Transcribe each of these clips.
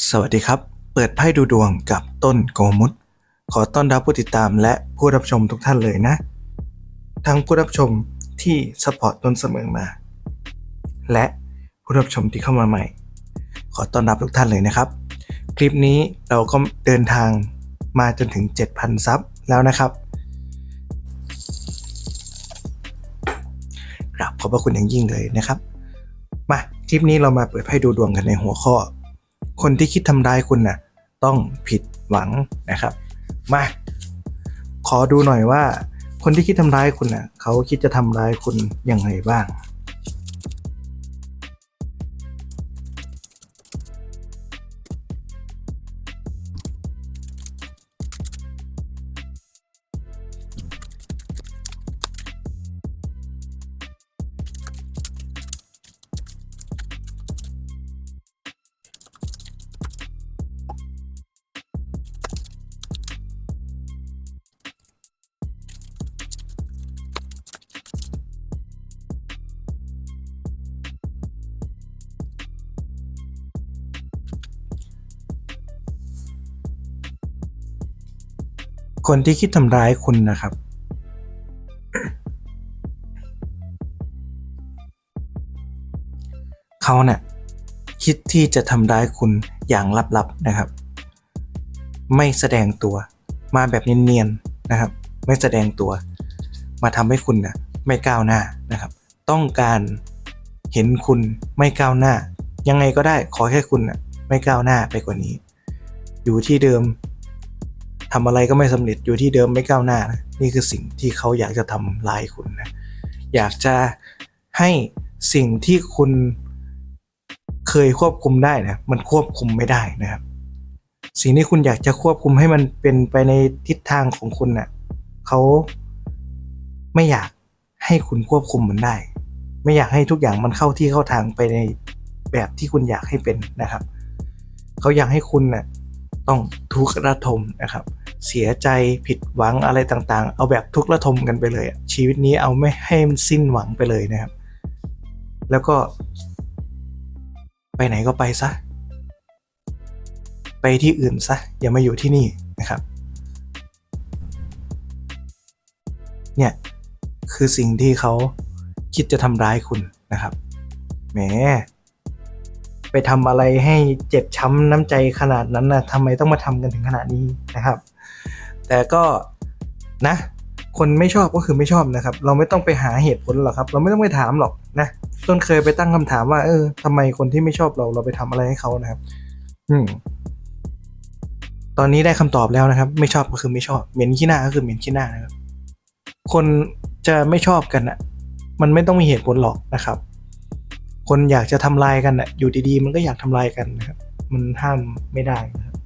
สวัสดีครับ เปิดไพ่ดูดวงกับต้นโกมุตขอต้อนรับผู้ติดตามและผู้รับชมทุกท่านเลยนะ ทั้งผู้รับชมที่สปอร์ตต้นเสมอมา และผู้รับชมที่เข้ามาใหม่ ขอต้อนรับทุกท่านเลยนะครับ คลิปนี้เราก็เดินทางมาจนถึง 7,000 ซับแล้วนะครับกราบขอบพระคุณอย่างยิ่งเลยนะครับ มาคลิปนี้เรามาเปิดไพ่ดูดวงกันในหัวข้อ คนที่คิดทำร้ายคุณน่ะต้องผิดหวังนะครับ มาขอดูหน่อยว่า คนที่คิดทำร้ายคุณน่ะเขาคิดจะทำร้ายคุณยังไงบ้าง คนที่คิดทำร้ายคุณนะครับ เขาเนี่ยคิดที่จะทำร้ายคุณอย่างลับๆนะครับ ไม่แสดงตัวมาแบบเนียนๆนะครับ ไม่แสดงตัว มาทำให้คุณนะไม่ก้าวหน้านะครับ ต้องการเห็นคุณไม่ก้าวหน้า ยังไงก็ได้ขอแค่คุณนะไม่ก้าวหน้าไปกว่านี้ อยู่ที่เดิม ทำอะไรก็ไม่สำเร็จอยู่ที่เดิมไม่ก้าวหน้านะนี่คือสิ่งที่เขาอยากจะทำลายคุณนะอยากจะให้สิ่งที่คุณเคยควบคุมได้นะมันควบคุมไม่ได้นะครับ สิ่งที่คุณอยากจะควบคุมให้มันเป็นไปในทิศทางของคุณนะ่ะเขาไม่อยากให้คุณควบคุมมันได้ ไม่อยากให้ทุกอย่างมันเข้าที่เข้าทางไปในแบบที่คุณอยากให้เป็นนะครับ เขาอยากให้คุณน่ะต้องทุกข์ระทมนะครับ เสียใจผิดหวังอะไรต่างๆ เอาแบบทุกข์ระทมกันไปเลย ชีวิตนี้เอาไม่ให้มันสิ้นหวังไปเลยนะครับ แล้วก็ ไปไหนก็ไปซะ ไปที่อื่นซะ อย่ามาอยู่ที่นี่นะครับ เนี่ยคือสิ่งที่เขาคิดจะทำร้ายคุณนะครับแหมไปทำอะไรให้เจ็บช้ำน้ำใจขนาดนั้นนะทำไมต้องมาทำกันถึงขนาดนี้นะครับ แต่ก็นะ คนไม่ชอบก็คือไม่ชอบนะครับ เราไม่ต้องไปหาเหตุผลหรอกครับ เราไม่ต้องไปถามหรอกนะต้นเคยไปตั้งคำถามว่าเออทำไมคนที่ไม่ชอบเราเราไปทำอะไรให้เขานะครับ อืม ตอนนี้ได้คำตอบแล้วนะครับ ไม่ชอบก็คือไม่ชอบ เหม็นขี้หน้าก็คือเหม็นขี้หน้านะครับ คนจะไม่ชอบกันอะมันไม่ต้องมีเหตุผลหรอกนะครับ คนอยากจะทำลายกันอะอยู่ดีๆ มันก็อยากทำลายกันนะครับ มันห้ามไม่ได้นะครับ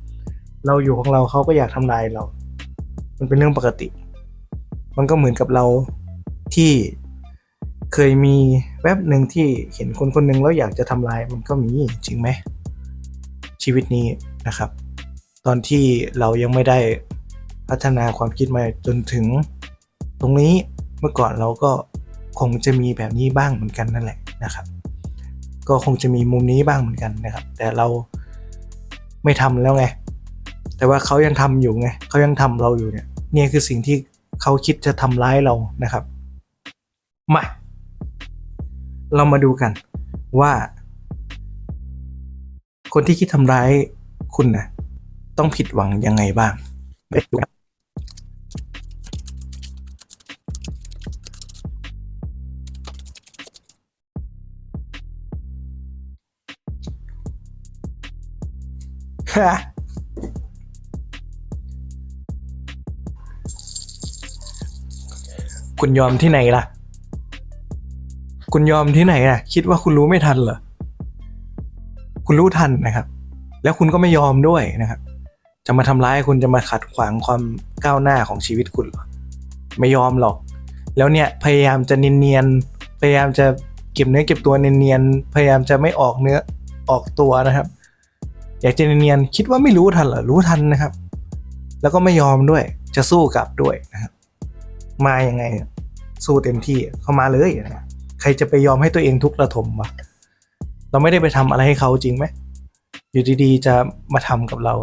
เราอยู่ของเราเขาก็อยากทำลายเรา มันเป็นเรื่องปกติ มันก็เหมือนกับเราที่เคยมีแวบหนึ่งที่เห็นคนคนหนึ่งแล้วอยากจะทำลายมันก็มีจริงไหม ชีวิตนี้นะครับ ตอนที่เรายังไม่ได้พัฒนาความคิดมาจนถึง ตรงนี้เมื่อก่อนเราก็คงจะมีแบบนี้บ้างเหมือนกันนั่นแหละนะครับ ก็คงจะมีมุมนี้บ้างเหมือนกันนะครับ แต่เราไม่ทำแล้วไง แต่ว่าเขายังทำอยู่ไงเขายังทำเราอยู่เนี่ยเนี่ยคือสิ่งที่เขาคิดจะทำร้ายเรานะครับมาเรามาดูกันว่า คนที่คิดทำร้ายคุณนะต้องผิดหวังยังไงบ้างไปดูครับฮะ คุณยอมที่ไหนล่ะ คุณยอมที่ไหนอะ คิดว่าคุณรู้ไม่ทันเหรอ คุณรู้ทันนะครับ แล้วคุณก็ไม่ยอมด้วยนะครับ จะมาทำร้ายคุณจะมาขัดขวางความก้าวหน้าของชีวิตคุณหรอ ไม่ยอมหรอก แล้วเนี่ยพยายามจะเนียนๆ พยายามจะเก็บเนื้อเก็บตัวเนียนๆ พยายามจะไม่ออกเนื้อออกตัวนะครับ อยากจะเนียนๆ คิดว่าไม่รู้ทันเหรอ รู้ทันนะครับ แล้วก็ไม่ยอมด้วย จะสู้กลับด้วยนะครับ มาอยังไง สู้เต็มที่เข้ามาเลยนะใครจะไปยอมให้ตัวเองทุกข์ระทมวะเราไม่ได้ไปทำอะไรให้เขาจริงไหมอยู่ดีๆจะมาทำกับเรา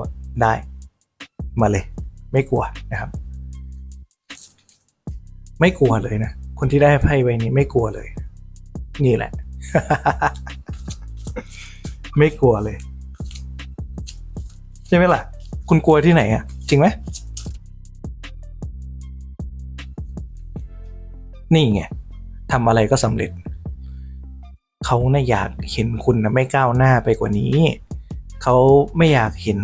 ได้มาเลย ไม่กลัวนะครับ ไม่กลัวเลยนะคนที่ได้ไพ่ใบนี้ไม่กลัวเลย นี่แหละ ไม่กลัวเลย ใช่ไหมล่ะ คุณกลัวที่ไหนอะ จริงไหม นี่ไงทำอะไรก็สำเร็จ เขาน่ะอยากเห็นคุณนะไม่ก้าวหน้าไปกว่านี้ เขาไม่อยากเห็น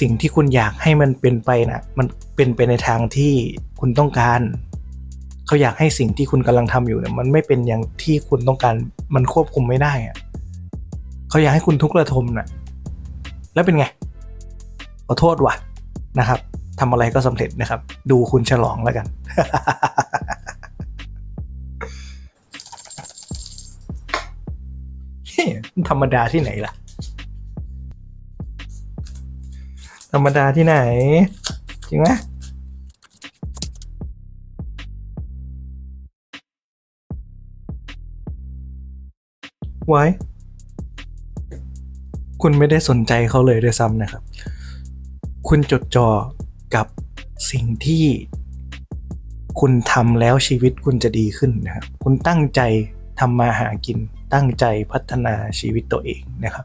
สิ่งที่คุณอยากให้มันเป็นไปนะมันเป็นไปในทางที่คุณต้องการ เขาอยากให้สิ่งที่คุณกำลังทำอยู่เนี่ยมันไม่เป็นอย่างที่คุณต้องการ มันควบคุมไม่ได้อะเขาอยากให้คุณทุกข์ระทมน่ะแล้วเป็นไงขอโทษว่ะนะครับ ทำอะไรก็สำเร็จนะครับ ดูคุณฉลองแล้วกัน ธรรมดาที่ไหนล่ะ ธรรมดาที่ไหน จริงไหมไว้ คุณไม่ได้สนใจเขาเลยด้วยซ้ำนะครับ คุณจดจ่อ กับสิ่งที่คุณทำแล้วชีวิตคุณจะดีขึ้นนะครับ คุณตั้งใจทำมาหากิน ตั้งใจพัฒนาชีวิตตัวเองนะครับ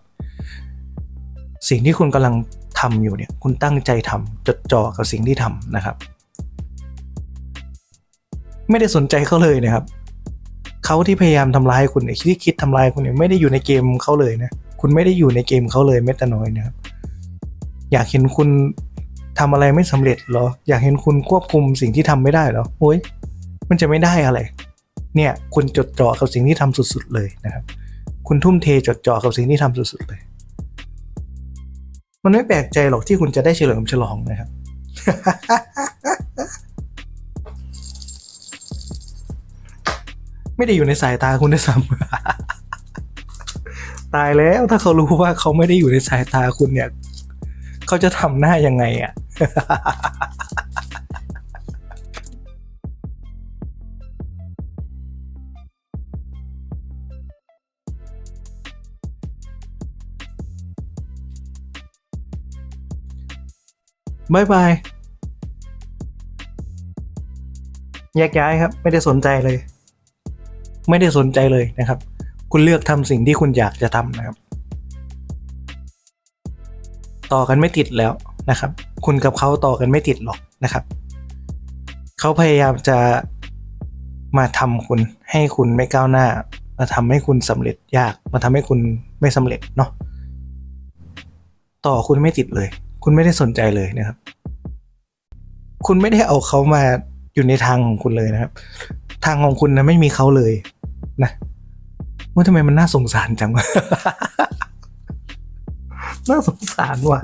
สิ่งที่คุณกำลังทำอยู่เนี่ย คุณตั้งใจทำจดจ่อกับสิ่งที่ทำนะครับ ไม่ได้สนใจเขาเลยนะครับเขาที่พยายามทำร้ายคุณเนี่ยที่คิดทำร้ายคุณเนี่ยไม่ได้อยู่ในเกมเขาเลยนะ คุณไม่ได้อยู่ในเกมเขาเลยแม้แต่น้อยนะครับ อยากเห็นคุณ ทำอะไรไม่สำเร็จเหรอ อยากเห็นคุณควบคุมสิ่งที่ทำไม่ได้เหรอโอ้ยมันจะไม่ได้อะไร เนี่ยคุณจดจ่อกับสิ่งที่ทำสุดๆเลยนะครับ คุณทุ่มเทจดจ่อกับสิ่งที่ทำสุดๆเลย มันไม่แปลกใจหรอกที่คุณจะได้เฉลิมฉลองนะครับไม่ได้อยู่ในสายตาคุณด้วยซ้ำตายแล้วถ้าเขารู้ว่าเขาไม่ได้อยู่ในสายตาคุณเนี่ย เขาจะทำหน้ายังไงอะ่ะ บายบายแยกย้ายครับ ไม่ได้สนใจเลย ไม่ได้สนใจเลยนะครับ คุณเลือกทำสิ่งที่คุณอยากจะทำนะครับ ต่อกันไม่ติดแล้ว นะครับ คุณกับเขาต่อกันไม่ติดหรอกนะครับ เขาพยายามจะมาทำคุณให้คุณไม่ก้าวหน้า มาทำให้คุณสำเร็จยาก มาทำให้คุณไม่สำเร็จเนาะต่อคุณไม่ติดเลย คุณไม่ได้สนใจเลยนะครับ คุณไม่ได้เอาเขามาอยู่ในทางของคุณเลยนะครับ ทางของคุณนะไม่มีเขาเลย นะว่าทำไมมันน่าสงสารจังวะ น่าสงสารว่ะ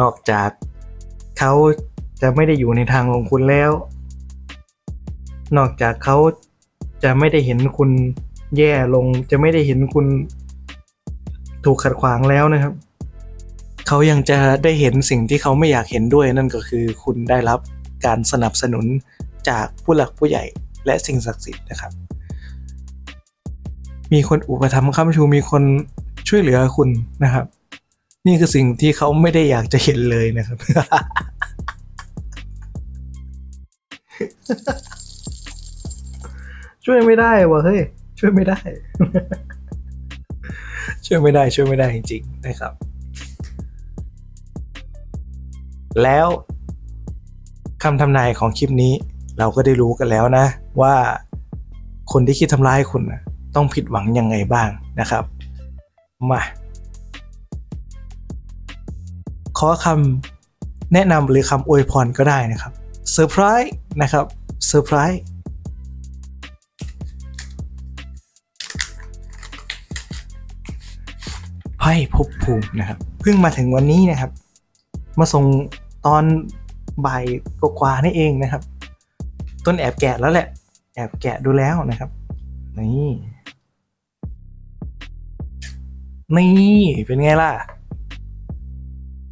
นอกจากเขาจะไม่ได้อยู่ในทางของคุณแล้ว นอกจากเขาจะไม่ได้เห็นคุณแย่ลง จะไม่ได้เห็นคุณถูกขัดขวางแล้วนะครับ เขายังจะได้เห็นสิ่งที่เขาไม่อยากเห็นด้วย นั่นก็คือคุณได้รับการสนับสนุนจากผู้หลักผู้ใหญ่และสิ่งศักดิ์สิทธิ์นะครับ มีคนอุปถัมภ์ค้ำชูมีคนช่วยเหลือคุณนะครับ นี่คือสิ่งที่เขาไม่ได้อยากจะเห็นเลยนะครับ ช่วยไม่ได้วะเฮ้ยช่วยไม่ได้ ช่วยไม่ได้ช่วยไม่ได้จริงๆนะครับ แล้วคำทำนายของคลิปนี้เราก็ได้รู้กันแล้วนะ ว่าคนที่คิดทำร้ายคุณนะต้องผิดหวังยังไงบ้างนะครับ มาขอคำแนะนำหรือคำอวยพรก็ได้นะครับเซอร์ไพรส์นะครับเซอร์ไพรส์ไพ่ภพภูมินะครับ เพิ่งมาถึงวันนี้นะครับ มาส่ง ตอนบ่ายกว่านี่เองนะครับ ต้นแอบแกะแล้วแหละ แอบแกะดูแล้วนะครับ นี่ นี่เป็นไงล่ะ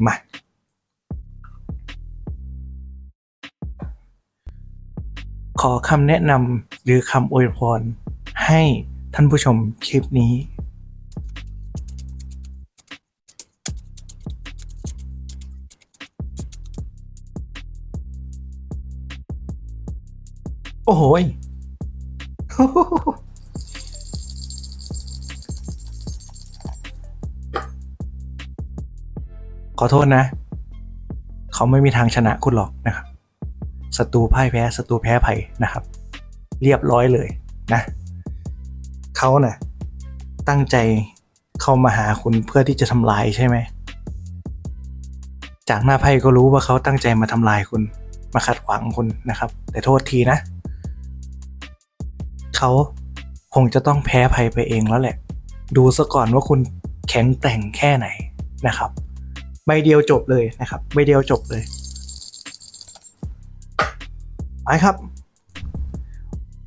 มา ขอคำแนะนำหรือคำอวยพรให้ท่านผู้ชมคลิปนี้ โอ้โหยขอโทษนะ เขาไม่มีทางชนะคุณหรอกนะครับศัตรูพ่ายแพ้ศัตรูแพ้ภัยนะครับ เรียบร้อยเลยนะเขาเนะ่ะ ตั้งใจเข้ามาหาคุณเพื่อที่จะทำลายใช่ไหม จากหน้าไพ่ก็รู้ว่าเขาตั้งใจมาทำลายคุณ มาขัดขวางคุณนะครับ แต่โทษทีนะ เขาคงจะต้องแพ้ภัยไปเองแล้วแหละ ดูซะก่อนว่าคุณแข็งแกร่งแค่ไหนนะครับ ใบเดียวจบเลยนะครับ ใบเดียวจบเลย ไปครับ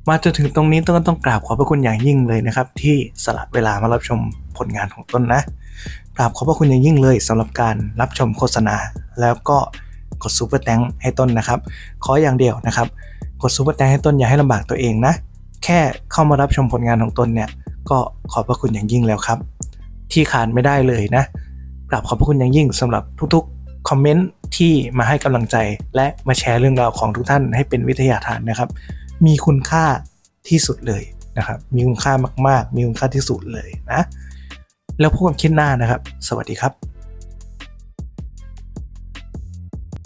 มาจนถึงตรงนี้ต้องต้องกราบขอบพระคุณอย่างยิ่งเลยนะครับ ที่สละเวลามารับชมผลงานของต้นนะกราบขอบพระคุณอย่างยิ่งเลยสำหรับการรับชมโฆษณา แล้วก็กดซูเปอร์แตงให้ต้นนะครับ ขออย่างเดียวนะครับ กดซูเปอร์แตงให้ต้นอย่าให้ลำบากตัวเองนะ แค่เข้ามารับชมผลงานของตนเนี่ย ก็ขอบพระคุณอย่างยิ่งแล้วครับ ที่ขาดไม่ได้เลยนะกราบขอบพระคุณอย่างยิ่งสำหรับทุกๆคอมเมนต์ที่มาให้กำลังใจ และมาแชร์เรื่องราวของทุกท่านให้เป็นวิทยาทานนะครับ มีคุณค่าที่สุดเลยนะครับ มีคุณค่ามาก ๆ มีคุณค่าที่สุดเลยนะ แล้วพบกันคลิปหน้านะครับ สวัสดีครับ